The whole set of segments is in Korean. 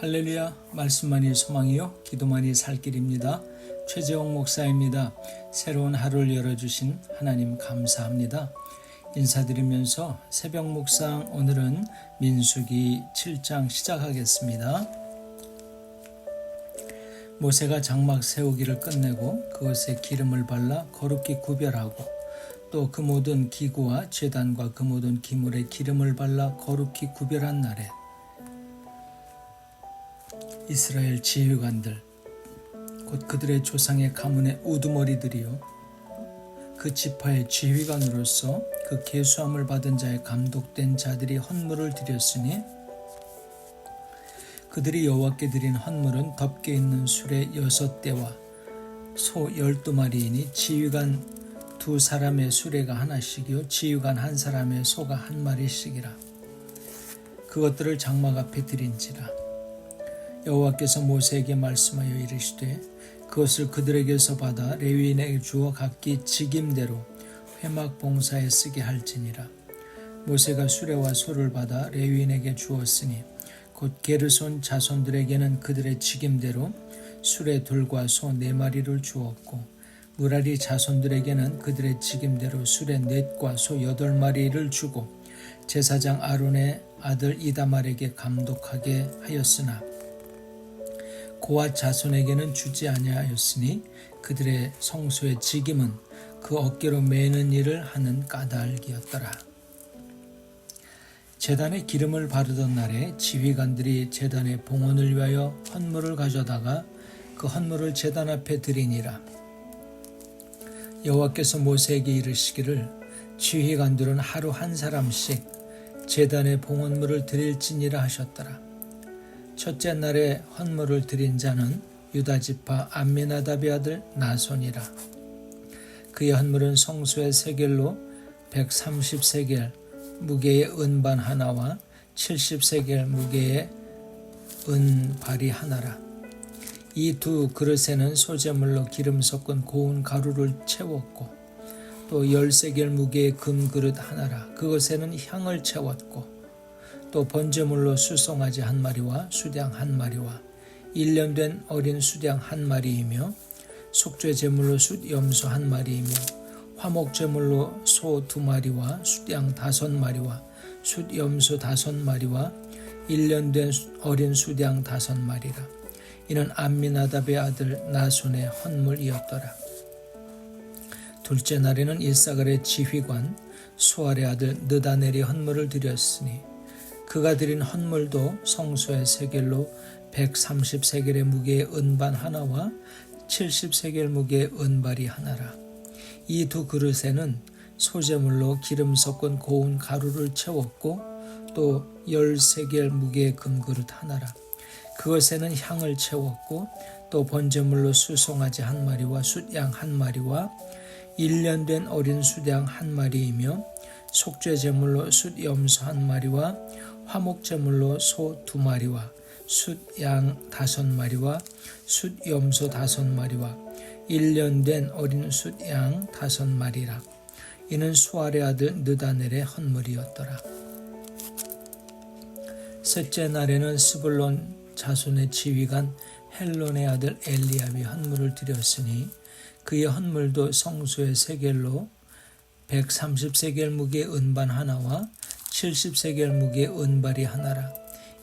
할렐루야 말씀만이 소망이요 기도만이 살 길입니다. 최재홍 목사입니다. 새로운 하루를 열어주신 하나님 감사합니다. 인사드리면서 새벽 묵상 오늘은 민수기 7장 시작하겠습니다. 모세가 장막 세우기를 끝내고 그것에 기름을 발라 거룩히 구별하고 또 그 모든 기구와 제단과 그 모든 기물에 기름을 발라 거룩히 구별한 날에 이스라엘 지휘관들 곧 그들의 조상의 가문의 우두머리들이요. 그 지파의 지휘관으로서 그 계수함을 받은 자의 감독된 자들이 헌물을 드렸으니 그들이 여호와께 드린 헌물은 덮개 있는 수레 여섯 대와 소 열두 마리이니 지휘관 두 사람의 수레가 하나씩이요 지휘관 한 사람의 소가 한 마리씩이라. 그것들을 장막 앞에 드린지라 여호와께서 모세에게 말씀하여 이르시되 그것을 그들에게서 받아 레위인에게 주어 각기 직임대로 회막 봉사에 쓰게 할지니라. 모세가 수레와 소를 받아 레위인에게 주었으니 곧 게르손 자손들에게는 그들의 직임대로 수레 둘과 소 네 마리를 주었고 무라리 자손들에게는 그들의 직임대로 수레 넷과 소 여덟 마리를 주고 제사장 아론의 아들 이다말에게 감독하게 하였으나 고아 자손에게는 주지 아니하였으니 그들의 성소의 직임은 그 어깨로 매는 일을 하는 까닭이었더라. 재단에 기름을 바르던 날에 지휘관들이 재단의 봉헌을 위하여 헌물을 가져다가 그 헌물을 재단 앞에 드리니라. 여호와께서 모세에게 이르시기를 지휘관들은 하루 한 사람씩 재단의 봉헌물을 드릴지니라 하셨더라. 첫째 날에 헌물을 드린 자는 유다 지파 암미나답의 아들 나손이라. 그의 헌물은 성소의 세겔로 130세겔 무게의 은반 하나와 70세겔 무게의 은발이 하나라. 이 두 그릇에는 소재물로 기름 섞은 고운 가루를 채웠고 또 열세겔 무게의 금 그릇 하나라. 그것에는 향을 채웠고 또 번제물로 수송아지 한 마리와 수량 한 마리와 1년 된 어린 수량 한 마리이며 속죄 제물로 숫 염소 한 마리이며 화목 제물로 소 두 마리와 숫양 다섯 마리와 숫 염소 다섯 마리와 1년 된 어린 수량 다섯 마리라. 이는 암미나답의 아들 나손의 헌물이었더라. 둘째 날에는 일사갈의 지휘관 수알의 아들 느다넬이 헌물을 드렸으니 그가 드린 헌물도 성소의 세겔로 130세겔의 무게의 은반 하나와 70세겔 무게의 은발이 하나라. 이 두 그릇에는 소재물로 기름 섞은 고운 가루를 채웠고 또 10세겔 무게의 금그릇 하나라. 그것에는 향을 채웠고 또 번제물로 수송아지 한 마리와 숫양 한 마리와 1년 된 어린 숫양 한 마리이며 속죄 제물로 숫염소 한 마리와 화목 제물로 소 두 마리와 숫양 다섯 마리와 숫염소 다섯 마리와 1년 된 어린 숫양 다섯 마리라. 이는 수알의 아들 느다넬의 헌물이었더라. 셋째 날에는 스불론 자손의 지휘관 헬론의 아들 엘리압이 헌물을 드렸으니 그의 헌물도 성소의 세겔로 130세겔 무게 은반 하나와 70세겔 무게 은발이 하나라.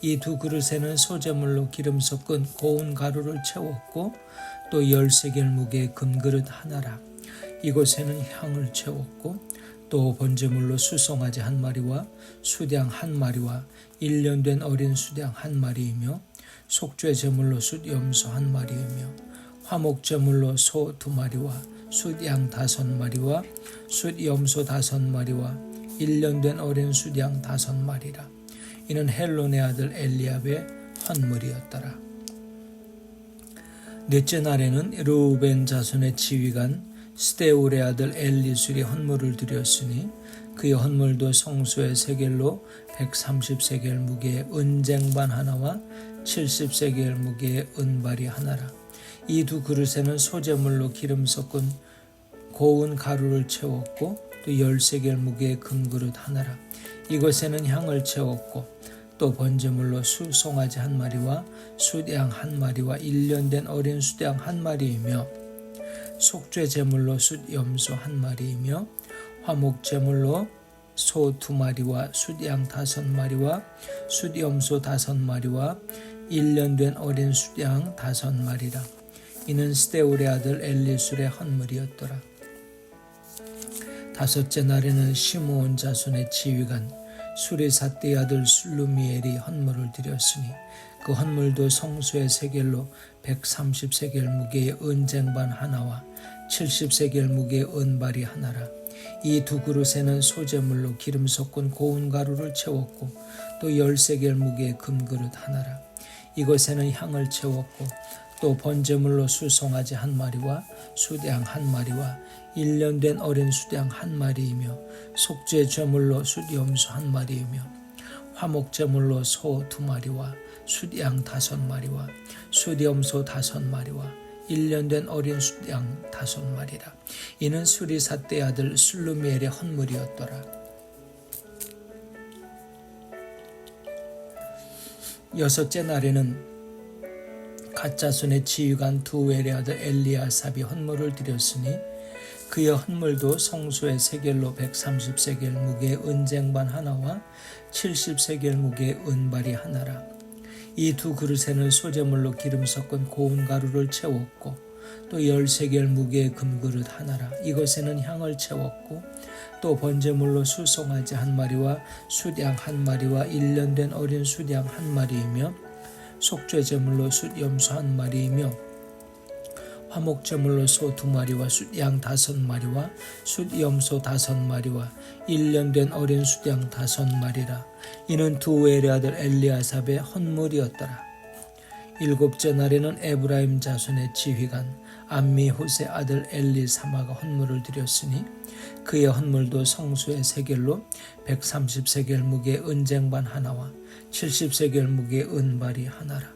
이 두 그릇에는 소재물로 기름 섞은 고운 가루를 채웠고 또 10세겔 무게 금그릇 하나라. 이곳에는 향을 채웠고 또 번제물로 수송아지 한 마리와 수량 한 마리와 1년 된 어린 수량 한 마리이며 속죄 제물로 숫 염소 한 마리이며 화목 제물로 소 두 마리와 숫양 다섯 마리와 숫 염소 다섯 마리와 1년 된 어린 숫양 다섯 마리라. 이는 헬론의 아들 엘리압의 헌물이었더라. 넷째 날에는 르우벤 자손의 지휘관 스데울의 아들 엘리술이 헌물을 드렸으니 그의 헌물도 성소의 세겔로 130세겔 무게의 은쟁반 하나와 70세겔 무게의 은발이 하나라. 이 두 그릇에는 소재물로 기름 섞은 고운 가루를 채웠고 또 열세 겔 무게의 금그릇 하나라. 이것에는 향을 채웠고 또 번제물로 수송아지 한 마리와 숫양 한 마리와 일년된 어린 숫양 한 마리이며 속죄 제물로 숫염소 한 마리이며 화목 제물로 소 두 마리와 숫양 다섯 마리와 숫염소 다섯 마리와 일년된 어린 숫양 다섯 마리라 이는 스데울의 아들 엘리술의 헌물이었더라 다섯째 날에는 시므온 자손의 지휘관 수리사띠 아들 술루미엘이 헌물을 드렸으니 그 헌물도 성수의 세겔로 130세겔 무게의 은쟁반 하나와 70세겔 무게의 은발이 하나라. 이 두 그릇에는 소재물로 기름 섞은 고운 가루를 채웠고 또 10세겔 무게의 금그릇 하나라. 이것에는 향을 채웠고 또 번제물로 수송아지 한 마리와 수양 한 마리와 일년 된 어린 수양 한 마리이며 속죄 제물로 숫염소 한 마리이며 화목 제물로 소 두 마리와 숫양 다섯 마리와 숫염소 다섯 마리와 일년 된 어린 숫양 다섯 마리라. 이는 수리사떼 아들 술루미엘의 헌물이었더라. 여섯째 날에는 가짜손의 지휘관 두 웰의 아들 엘리아삽이 헌물을 드렸으니 그의 헌물도 성소의 세겔로 130세겔 무게의 은쟁반 하나와 70세겔 무게의 은발이 하나라. 이 두 그릇에는 소재물로 기름 섞은 고운 가루를 채웠고 또 10세겔 무게의 금그릇 하나라. 이것에는 향을 채웠고 또 번제물로 수송아지 한 마리와 수양 한 마리와 1년 된 어린 수양 한 마리이며 속죄 제물로 숫염소 한 마리이며 화목 제물로 소 두 마리와 숫양 다섯 마리와 숫염소 다섯 마리와 일년 된 어린 숫양 다섯 마리라 이는 두 웰의 아들 엘리아삽의 헌물이었더라 일곱째 날에는 에브라임 자손의 지휘관 암미호세 아들 엘리사마가 헌물을 드렸으니 그의 헌물도 성수의 세겔로 130세겔 무게 은쟁반 하나와 70세겔 무게 은발이 하나라.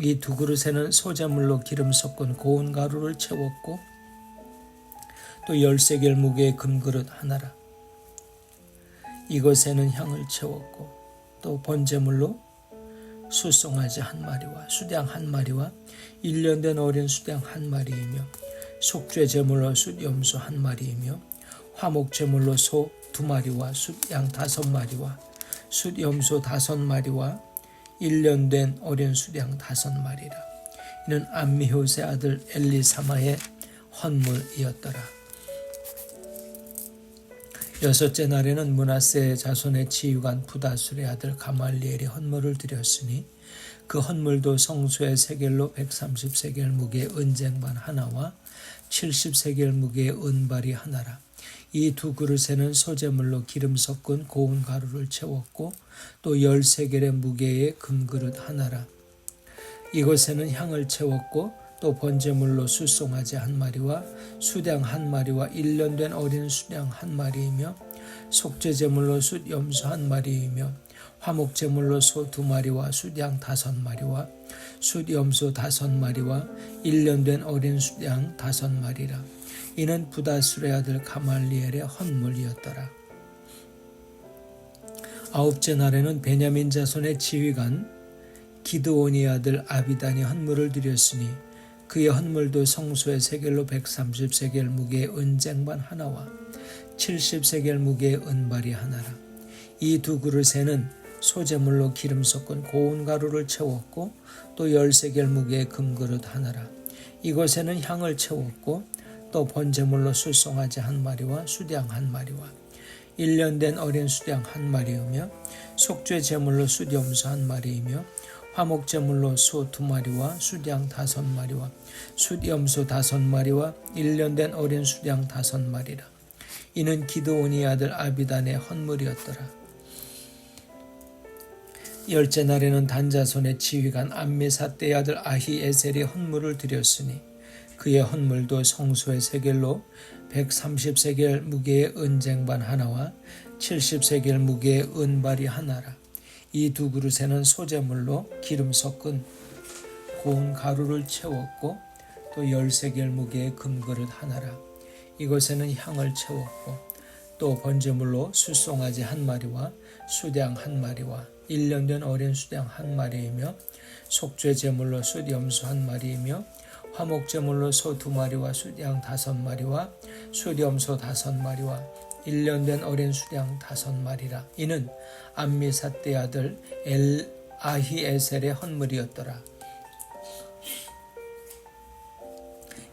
이 두 그릇에는 소재물로 기름 섞은 고운 가루를 채웠고 또 10세겔 무게의 금그릇 하나라. 이것에는 향을 채웠고 또 번제물로 수송아지 한 마리와 수량 한 마리와 일년된 어린 수량 한 마리이며 속죄 제물로 숫 염소 한 마리이며 화목 제물로 소 두 마리와 숫양 다섯 마리와 숫 염소 다섯 마리와 일년된 어린 수량 다섯 마리라. 이는 암미호세 아들 엘리사마의 헌물이었더라. 여섯째 날에는 문하세 자손의 지휘관 부다술의 아들 가말리엘이 헌물을 드렸으니 그 헌물도 성수의 세겔로 130세겔 무게의 은쟁반 하나와 70세겔 무게의 은발이 하나라. 이 두 그릇에는 소재물로 기름 섞은 고운 가루를 채웠고 또 10세겔의 무게의 금그릇 하나라. 이것에는 향을 채웠고 또 번제물로 수송아지 한 마리와 수량 한 마리와 일년된 어린 수량 한 마리이며 속죄제물로 숫 염소 한 마리이며 화목제물로 소 두 마리와 숫양 다섯 마리와 숫 염소 다섯 마리와 일년된 어린 숫양 다섯 마리라 이는 부다술의 아들 가말리엘의 헌물이었더라 아홉째 날에는 베냐민 자손의 지휘관 기드온이 아들 아비단이 헌물을 드렸으니 그의 헌물도 성소의 세겔로 130세겔 무게의 은쟁반 하나와 70세겔 무게의 은발이 하나라. 이 두 그릇에는 소재물로 기름 섞은 고운 가루를 채웠고 또 10세겔 무게의 금그릇 하나라. 이것에는 향을 채웠고 또 번제물로 술송아지 한 마리와 수량 한 마리와 1년 된 어린 수량 한 마리이며 속죄 제물로 수염소 한 마리이며 화목 제물로 소 두 마리와 수량 다섯 마리와 숫염소 다섯 마리와 일년된 어린 수량 다섯 마리라. 이는 기드온이 아들 아비단의 헌물이었더라. 열째 날에는 단자손의 지휘관 암미사떼 아들 아히에셀이 헌물을 드렸으니 그의 헌물도 성소의 세겔로 130세겔 무게의 은쟁반 하나와 70세겔 무게의 은발이 하나라. 이 두 그릇에는 소재물로 기름 섞은 고운 가루를 채웠고 또 열세겔 무게의 금그릇 하나라. 이것에는 향을 채웠고 또 번제물로 수송아지 한 마리와 수량 한 마리와 1년 된 어린 수양 한 마리이며 속죄 제물로 숫 염소 한 마리이며 화목 제물로 소 두 마리와 숫양 다섯 마리와 숫 염소 다섯 마리와 1년 된 어린 수양 다섯 마리라. 이는 암미사떼 아들 엘 아히에셀의 헌물이었더라.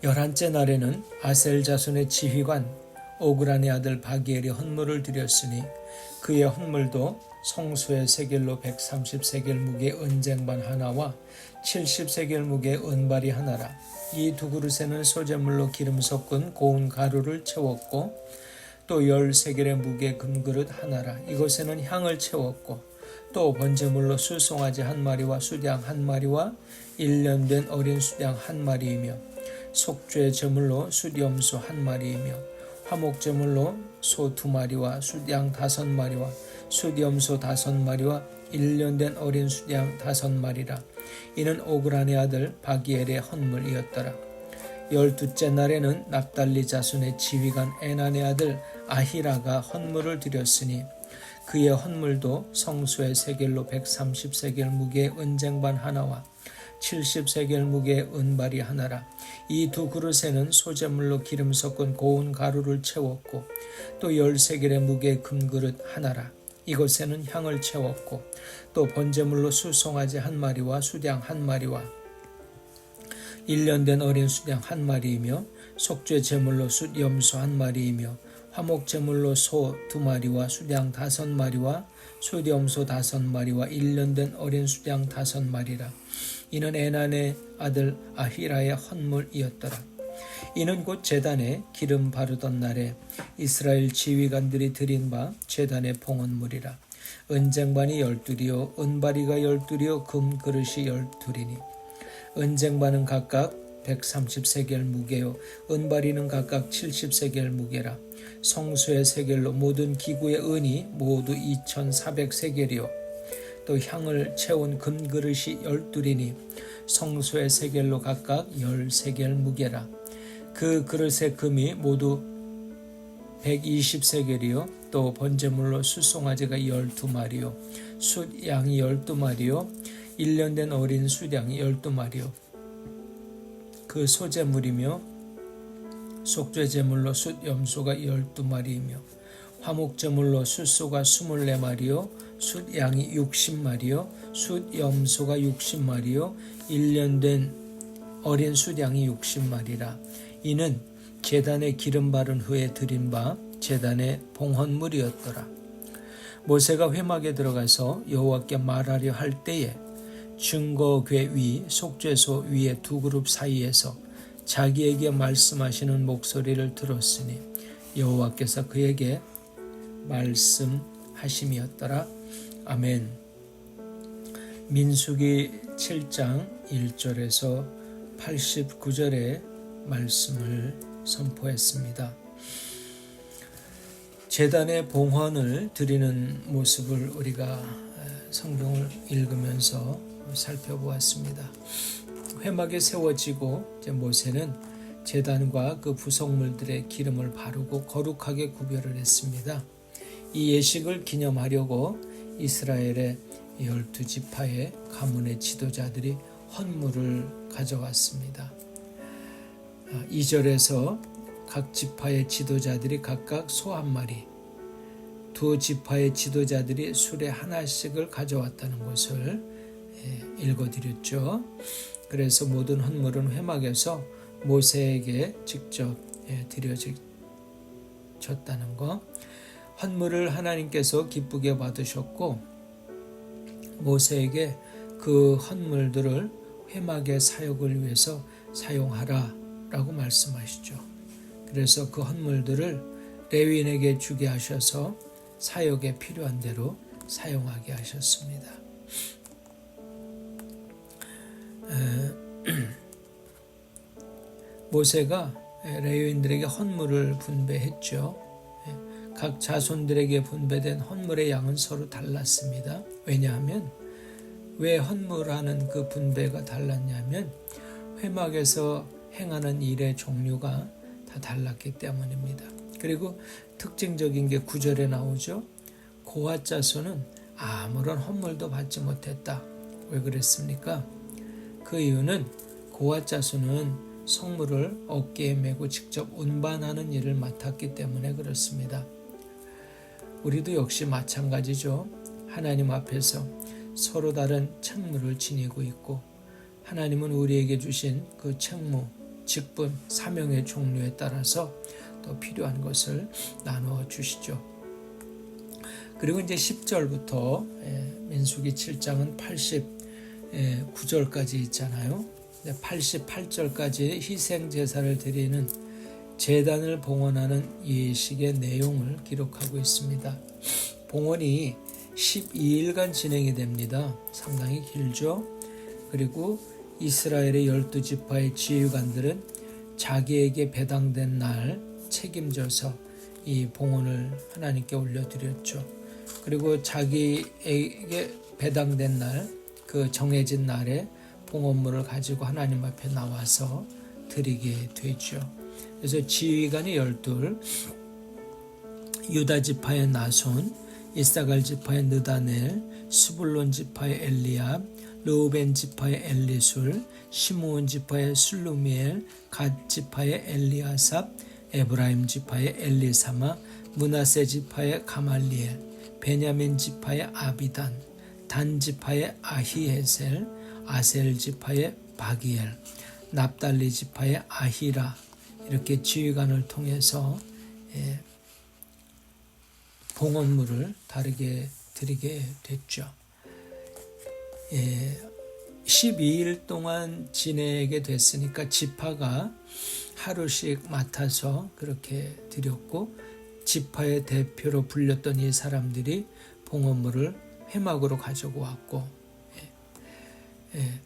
열한째 날에는 아셀 자손의 지휘관 오그란의 아들 바기엘이 헌물을 드렸으니 그의 헌물도 성수의 세겔로 130세겔 무게 은쟁반 하나와 70세겔 무게 은발이 하나라. 이 두 그릇에는 소재물로 기름 섞은 고운 가루를 채웠고 또 10세겔의 무게 금그릇 하나라. 이것에는 향을 채웠고 또 번제물로 수송아지 한 마리와 수량 한 마리와 1년 된 어린 수량 한 마리이며 속죄 제물로 숫염소 한 마리이며 화목 제물로 소 두 마리와 숫양 다섯 마리와 숫염소 다섯 마리와 1년 된 어린 숫양 다섯 마리라 이는 오그란의 아들 바기엘의 헌물이었더라 열두째 날에는 납달리 자손의 지휘관 에난의 아들 아히라가 헌물을 드렸으니 그의 헌물도 성수의 세겔로 130세겔 무게의 은쟁반 하나와 70세겔 무게의 은발이 하나라. 이 두 그릇에는 소재물로 기름 섞은 고운 가루를 채웠고 또 10세겔의 무게의 금그릇 하나라. 이것에는 향을 채웠고 또 번제물로 수송아지 한 마리와 수량 한 마리와 1년 된 어린 수량 한 마리이며 속죄 제물로 숫 염소 한 마리이며 화목 제물로 소 두 마리와 수량 다섯 마리와 숫염소 다섯 마리와 1년 된 어린 수량 다섯 마리라. 이는 에난의 아들 아히라의 헌물이었더라. 이는 곧 제단에 기름 바르던 날에 이스라엘 지휘관들이 드린 바 제단의 봉헌물이라. 은쟁반이 열둘이요 은바리가 열둘이요 금 그릇이 열둘이니. 은쟁반은 각각 130세겔 무게요 은바리는 각각 70세겔 무게라. 성수의 세겔로 모든 기구의 은이 모두 2400세겔이요. 또 향을 채운 금그릇이 열둘이니 성수의 세겔로 각각 열세겔 무게라 그 그릇의 금이 모두 120세겔이요. 또 번제물로 숫송아지가 12마리요. 숫양이 12마리요. 1년 된 어린 숫양이 12마리요. 그 소재물이며 속죄제물로 숫염소가 12마리이며 화목제물로 숫소가 24마리요. 숫양이 60마리요. 숫염소가 60마리요. 1년 된 어린 숫양이 60마리라 이는 제단에 기름 바른 후에 드린 바 제단의 봉헌물이었더라 모세가 회막에 들어가서 여호와께 말하려 할 때에 증거궤 위 속죄소 위에 두 그룹 사이에서 자기에게 말씀하시는 목소리를 들었으니 여호와께서 그에게 말씀하심이었더라. 아멘. 민수기 7장 1절에서 89절의 말씀을 선포했습니다. 재단의 봉헌을 드리는 모습을 우리가 성경을 읽으면서 살펴보았습니다. 회막에 세워지고 모세는 재단과 그 부속물들의 기름을 바르고 거룩하게 구별을 했습니다. 이 예식을 기념하려고 이스라엘의 열두 지파의 가문의 지도자들이 헌물을 가져왔습니다. 2절에서 각 지파의 지도자들이 각각 소 한 마리, 두 지파의 지도자들이 술에 하나씩을 가져왔다는 것을 예, 읽어드렸죠. 그래서 모든 헌물은 회막에서 모세에게 직접 예, 드려졌다는 것. 헌물을 하나님께서 기쁘게 받으셨고 모세에게 그 헌물들을 회막의 사역을 위해서 사용하라 라고 말씀하시죠. 그래서 그 헌물들을 레위인에게 주게 하셔서 사역에 필요한 대로 사용하게 하셨습니다. 모세가 레위인들에게 헌물을 분배했죠. 각 자손들에게 분배된 헌물의 양은 서로 달랐습니다. 왜냐하면 왜 헌물하는 그 분배가 달랐냐면 회막에서 행하는 일의 종류가 다 달랐기 때문입니다. 그리고 특징적인 게 구절에 나오죠. 고아 자손은 아무런 헌물도 받지 못했다. 왜 그랬습니까? 그 이유는 고아 자손은 성물을 어깨에 메고 직접 운반하는 일을 맡았기 때문에 그렇습니다. 우리도 역시 마찬가지죠. 하나님 앞에서 서로 다른 책무를 지니고 있고 하나님은 우리에게 주신 그 책무, 직분, 사명의 종류에 따라서 또 필요한 것을 나누어 주시죠. 그리고 이제 10절부터 예, 민수기 7장은 89절까지 있잖아요. 88절까지 희생 제사를 드리는 재단을 봉헌하는 예식의 내용을 기록하고 있습니다. 봉헌이 12일간 진행이 됩니다. 상당히 길죠. 그리고 이스라엘의 열두 지파의 지휘관들은 자기에게 배당된 날 책임져서 이 봉헌을 하나님께 올려드렸죠. 그리고 자기에게 배당된 날, 그 정해진 날에 봉헌물을 가지고 하나님 앞에 나와서 드리게 되죠. 그래서 지휘관이 열둘, 유다 지파의 나손, 이사갈 지파의 느다넬, 스불론 지파의 엘리압, 르우벤 지파의 엘리술, 시므온 지파의 술루미엘, 갓 지파의 엘리아삽, 에브라임 지파의 엘리사마, 문하세 지파의 가말리엘, 베냐민 지파의 아비단, 단 지파의 아히에셀, 아셀 지파의 바기엘, 납달리 지파의 아히라 이렇게 지휘관을 통해서 예, 봉헌물을 다르게 드리게 됐죠. 예, 12일 동안 지내게 됐으니까 지파가 하루씩 맡아서 그렇게 드렸고 지파의 대표로 불렸던 이 사람들이 봉헌물을 회막으로 가지고 왔고 예, 예,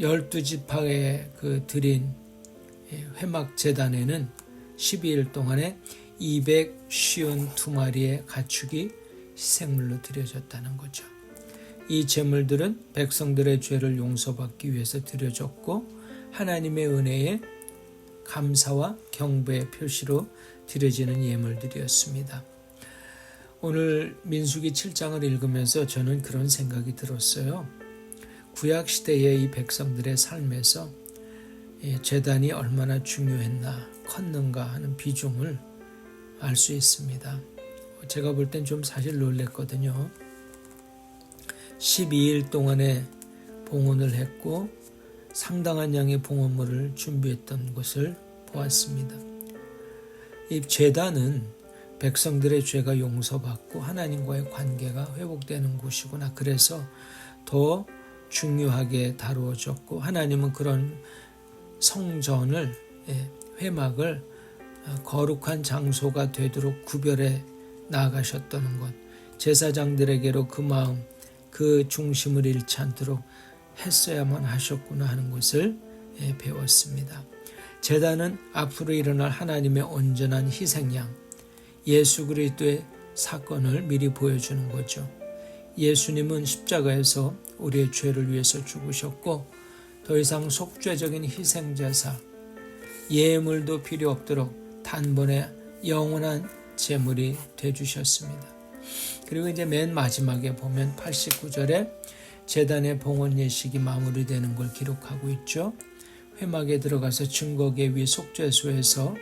열두 지파에 그 드린 예, 회막 재단에는 12일 동안에 252마리의 가축이 희생물로 드려졌다는 거죠. 이 제물들은 백성들의 죄를 용서받기 위해서 드려졌고 하나님의 은혜에 감사와 경배의 표시로 드려지는 예물들이었습니다. 오늘 민수기 7장을 읽으면서 저는 그런 생각이 들었어요. 구약 시대의 이 백성들의 삶에서 재단이 얼마나 중요했나 컸는가 하는 비중을 알 수 있습니다. 제가 볼 땐 좀 사실 놀랬거든요. 12일 동안에 봉헌을 했고 상당한 양의 봉헌물을 준비했던 것을 보았습니다. 이 재단은 백성들의 죄가 용서받고 하나님과의 관계가 회복되는 곳이구나. 그래서 더 중요하게 다루어졌고 하나님은 그런 성전을 예, 회막을 어, 거룩한 장소가 되도록 구별해 나아가셨다는 것. 제사장들에게로 그 마음, 그 중심을 잃지 않도록 했어야만 하셨구나 하는 것을 예, 배웠습니다. 재단은 앞으로 일어날 하나님의 온전한 희생양, 예수 그리스도의 사건을 미리 보여주는 거죠. 예수님은 십자가에서 우리의 죄를 위해서 죽으셨고 더 이상 속죄적인 희생제사, 예물도 필요 없도록 단번에 영원한 제물이 되주셨습니다. 그리고 이제 맨 마지막에 보면 89절에 재단의 봉헌 예식이 마무리되는 걸 기록하고 있죠. 회막에 들어가서 증거계 위 속죄소에서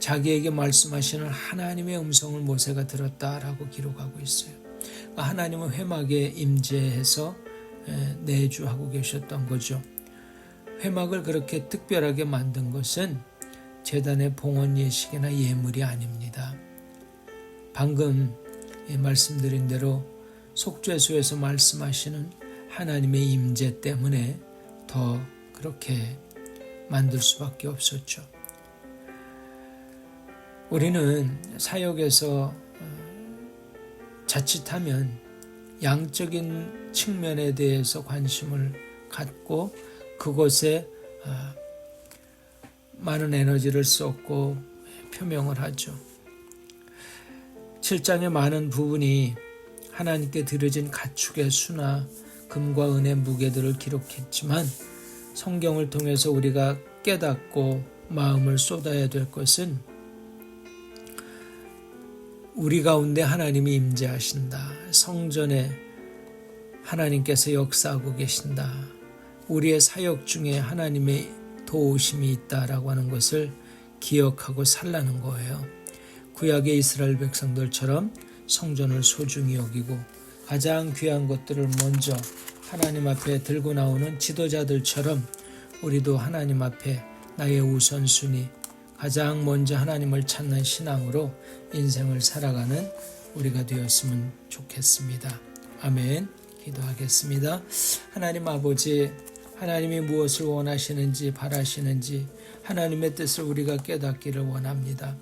자기에게 말씀하시는 하나님의 음성을 모세가 들었다라고 기록하고 있어요. 그러니까 하나님은 회막에 임재해서 내주하고 계셨던 거죠. 회막을 그렇게 특별하게 만든 것은 재단의 봉헌 예식이나 예물이 아닙니다. 방금 말씀드린 대로 속죄소에서 말씀하시는 하나님의 임재 때문에 더 그렇게 만들 수밖에 없었죠. 우리는 사역에서 어, 자칫하면 양적인 측면에 대해서 관심을 갖고 그곳에 어, 많은 에너지를 쏟고 표명을 하죠. 7장의 많은 부분이 하나님께 드려진 가축의 수나 금과 은의 무게들을 기록했지만 성경을 통해서 우리가 깨닫고 마음을 쏟아야 될 것은 우리 가운데 하나님이 임재하신다. 성전에 하나님께서 역사하고 계신다. 우리의 사역 중에 하나님의 도우심이 있다라고 하는 것을 기억하고 살라는 거예요. 구약의 이스라엘 백성들처럼 성전을 소중히 여기고 가장 귀한 것들을 먼저 하나님 앞에 들고 나오는 지도자들처럼 우리도 하나님 앞에 나의 우선순위 가장 먼저 하나님을 찾는 신앙으로 인생을 살아가는 우리가 되었으면 좋겠습니다. 아멘. 기도하겠습니다. 하나님 아버지, 하나님이 무엇을 원하시는지 바라시는지 하나님의 뜻을 우리가 깨닫기를 원합니다.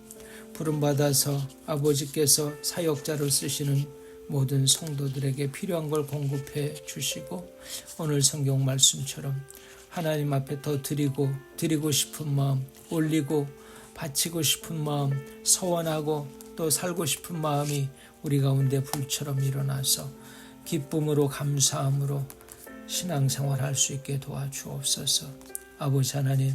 부름받아서 아버지께서 사역자로 쓰시는 모든 성도들에게 필요한 걸 공급해 주시고 오늘 성경 말씀처럼 하나님 앞에 더 드리고 드리고 싶은 마음 올리고 바치고 싶은 마음 서원하고 또 살고 싶은 마음이 우리 가운데 불처럼 일어나서 기쁨으로 감사함으로 신앙생활 할 수 있게 도와주옵소서. 아버지 하나님,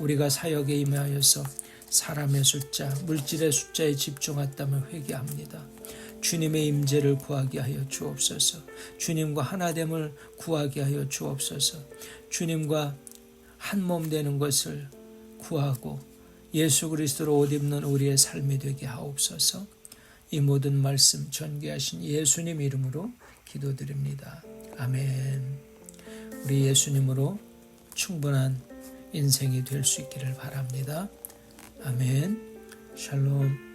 우리가 사역에 임하여서 사람의 숫자, 물질의 숫자에 집중했다면 회개합니다. 주님의 임재를 구하게 하여 주옵소서. 주님과 하나됨을 구하게 하여 주옵소서. 주님과 한 몸 되는 것을 구하고 예수 그리스도로 옷 입는 우리의 삶이 되게 하옵소서. 이 모든 말씀 전개하신 예수님 이름으로 기도드립니다. 아멘. 우리 예수님으로 충분한 인생이 될 수 있기를 바랍니다. 아멘. 샬롬.